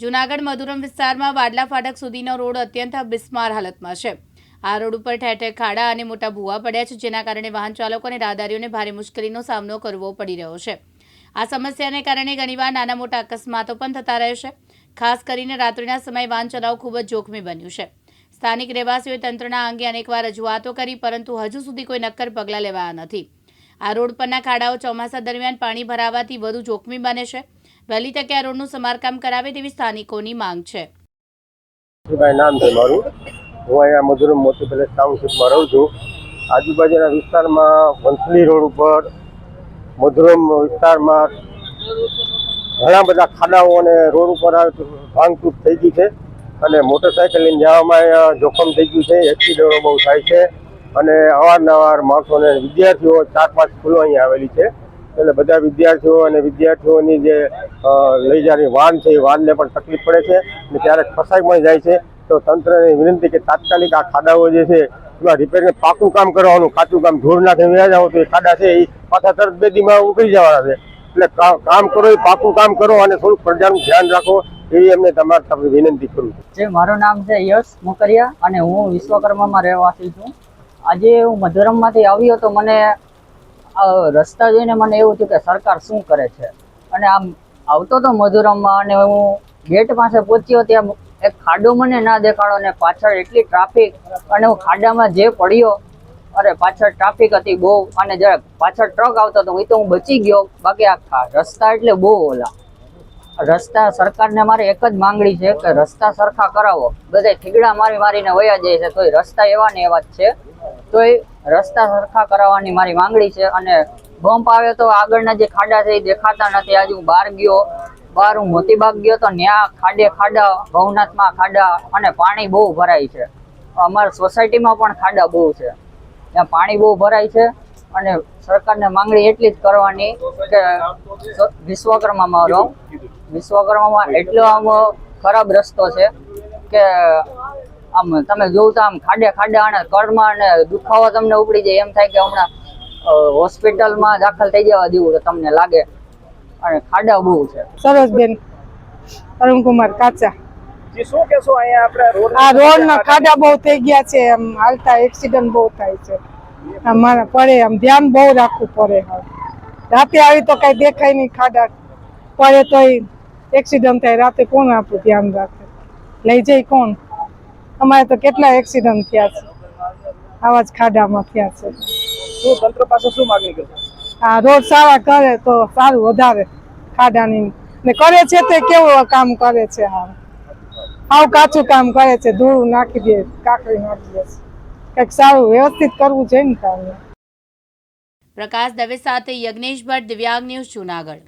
જૂનાગઢ મધુરમ વિસ્તારમાં વાડલા ફાટક સુધીનો રોડ અત્યંત બિસ્માર હાલતમાં છે. આ રોડ ઉપર ઠેર ઠેર ખાડા અને મોટા ભૂવા પડ્યા છે, જેના કારણે વાહન ચાલકો અને રાહદારીઓને ભારે મુશ્કેલીનો સામનો કરવો પડી રહ્યો છે. આ સમસ્યાને કારણે ઘણીવાર નાના મોટા અકસ્માતો પણ થતા રહે છે. ખાસ કરીને રાત્રિના સમયે વાહન ચલાવવું ખૂબ જ જોખમી બન્યું છે. સ્થાનિક રહેવાસીઓએ તંત્રના અંગે અનેકવાર રજૂઆતો કરી, પરંતુ હજુ સુધી કોઈ નક્કર પગલાં લેવાયા નથી. આ રોડ પરના ખાડાઓ ચોમાસા દરમિયાન પાણી ભરાવાથી વધુ જોખમી બને છે. વહેલી તકે આ રોડનું સમારકામ કરાવે તેવી સ્થાનિકોની માંગ છે. નામ છે મારું. હું અહીંયા મધુરમ મોતી પેલેસ ટાઉનશીપમાં રહું છું. આજુબાજુના વિસ્તારમાં વંથલી રોડ ઉપર, મધુરમ વિસ્તારમાં ઘણા બધા ખાડાઓ અને રોડ ઉપર ભાંગતૂટ થઈ ગઈ છે. અને મોટરસાયકલ લઈને જવામાં જોખમ થઈ ગયું છે. એક્સિડન્ટો બહુ થાય છે. અને અવારનવાર માણસોને, વિદ્યાર્થીઓ ચાર પાંચ સ્કૂલો અહીંયા આવેલી છે. એટલે બધા વિદ્યાર્થીઓ અને વિદ્યાર્થીઓની જે લઈ જવાની વાન છે, એ વાનને પણ તકલીફ પડે છે અને ક્યારેક ફસાઈ પણ જાય છે. તો તંત્રને વિનંતી કે તાત્કાલિક આ ખાડાઓ જે છે, એમાં રિપેરિંગ પાકું કામ કરવાનું કાચું કામ ધૂળ નાખે વ્યા જાવ તો એ ખાડા છે, એ પાછા તરત બે દીમાં ઉકળી જવાના છે. એટલે કામ કરો એ પાકું કામ કરો અને થોડુંક પ્રજાનું ધ્યાન રાખો, એવી અમને તમારી તમને વિનંતી કરું જે મારું નામ છે યશ મોકરિયા અને હું વિશ્વકર્મામાં રહેવાસી છું. આજે હું મધુરમમાંથી આવ્યો તો મને રસ્તા જોઈને મને એવું થયું કે સરકાર શું કરે છે? અને આમ આવતો તો મધુરમમાં અને હું ગેટ પાસે પહોંચ્યો ત્યાં એક ખાડો મને ના દેખાડો અને પાછળ એટલી ટ્રાફિક અને હું ખાડામાં જે પડ્યો, અરે પાછળ ટ્રાફિક હતી બહુ અને જરા પાછળ ટ્રક આવતો હતો એ તો હું બચી ગયો. બાકી આ રસ્તા એટલે બહુ ઓલા. રસ્તા સરકારને મારે એક જ માંગણી છે કે રસ્તા સરખા કરાવો. બધા થીગડા મારી મારીને વયા જાય છે. તોય રસ્તા એવા ને એવા જ છે. તોય રસ્તા સરખા કરાવવાની મારી માંગણી છે અને બમ્પ આવે તો આગળના જે ખાડા છે એ દેખાતા નથી. આજે હું બહાર ગયો, બહાર હું મોતીબાગ ગયો તો ત્યાં ખાડે ખાડા, ભવનાથમાં ખાડા અને પાણી બહુ ભરાય છે. અમારા સોસાયટીમાં પણ ખાડા બહુ છે. ત્યાં પાણી બહુ ભરાય છે અને સરકારને માંગણી એટલી જ કરવાની કે વિશ્વકર્મામાં રહો. વિશ્વકર્મામાં એટલો આમ ખરાબ રસ્તો છે કે આમ તમે જોવું તો આમ ખાડે ખાડા અને કળમાં અને દુખાવો તમને ઉપડી જાય. એમ થાય કે હમણાં હોસ્પિટલમાં દાખલ થઈ જવા દેવું તો તમને લાગે. અને ખાડા બહુ છે. બેન. અરુણકુમાર કાચા. શું કહેશો? અહીંયા આપણે રોડ આ રોડ ના ખાડા બહુ થઈ ગયા છે. આમ હાલતા એક્સિડન્ટ બહુ થાય છે. અમારે પડે આમ ધ્યાન બહુ રાખવું પડે હવે. રાતે આવી તો કઈ દેખાય નહીં ખાડા. પડે તોય એક્સિડન્ટ થાય. રાતે કોણ આપણું ધ્યાન રાખે? લઈ જાય કોણ? અમારે તો કેટલા એક્સિડન્ટ થયા છે. આવા જ ખાડામાં થયા છે. શું તંત્ર પાસે શું માગણી કરશો? આ રોડ સારા કરે તો સારું વધારે ખાડાની. ને કરે છે તે કેવું કામ કરે છે હા આવું કાચું કામ કરે છે ધૂળ નાખી દે કાકડી નાખી દે. કંઈક સારું વ્યવસ્થિત કરવું જોઈએ ને કામ. પ્રકાશ દવે સાથે યજ્ઞેશ ભટ્ટ દિવ્યાંગ ન્યૂઝ જૂનાગઢ.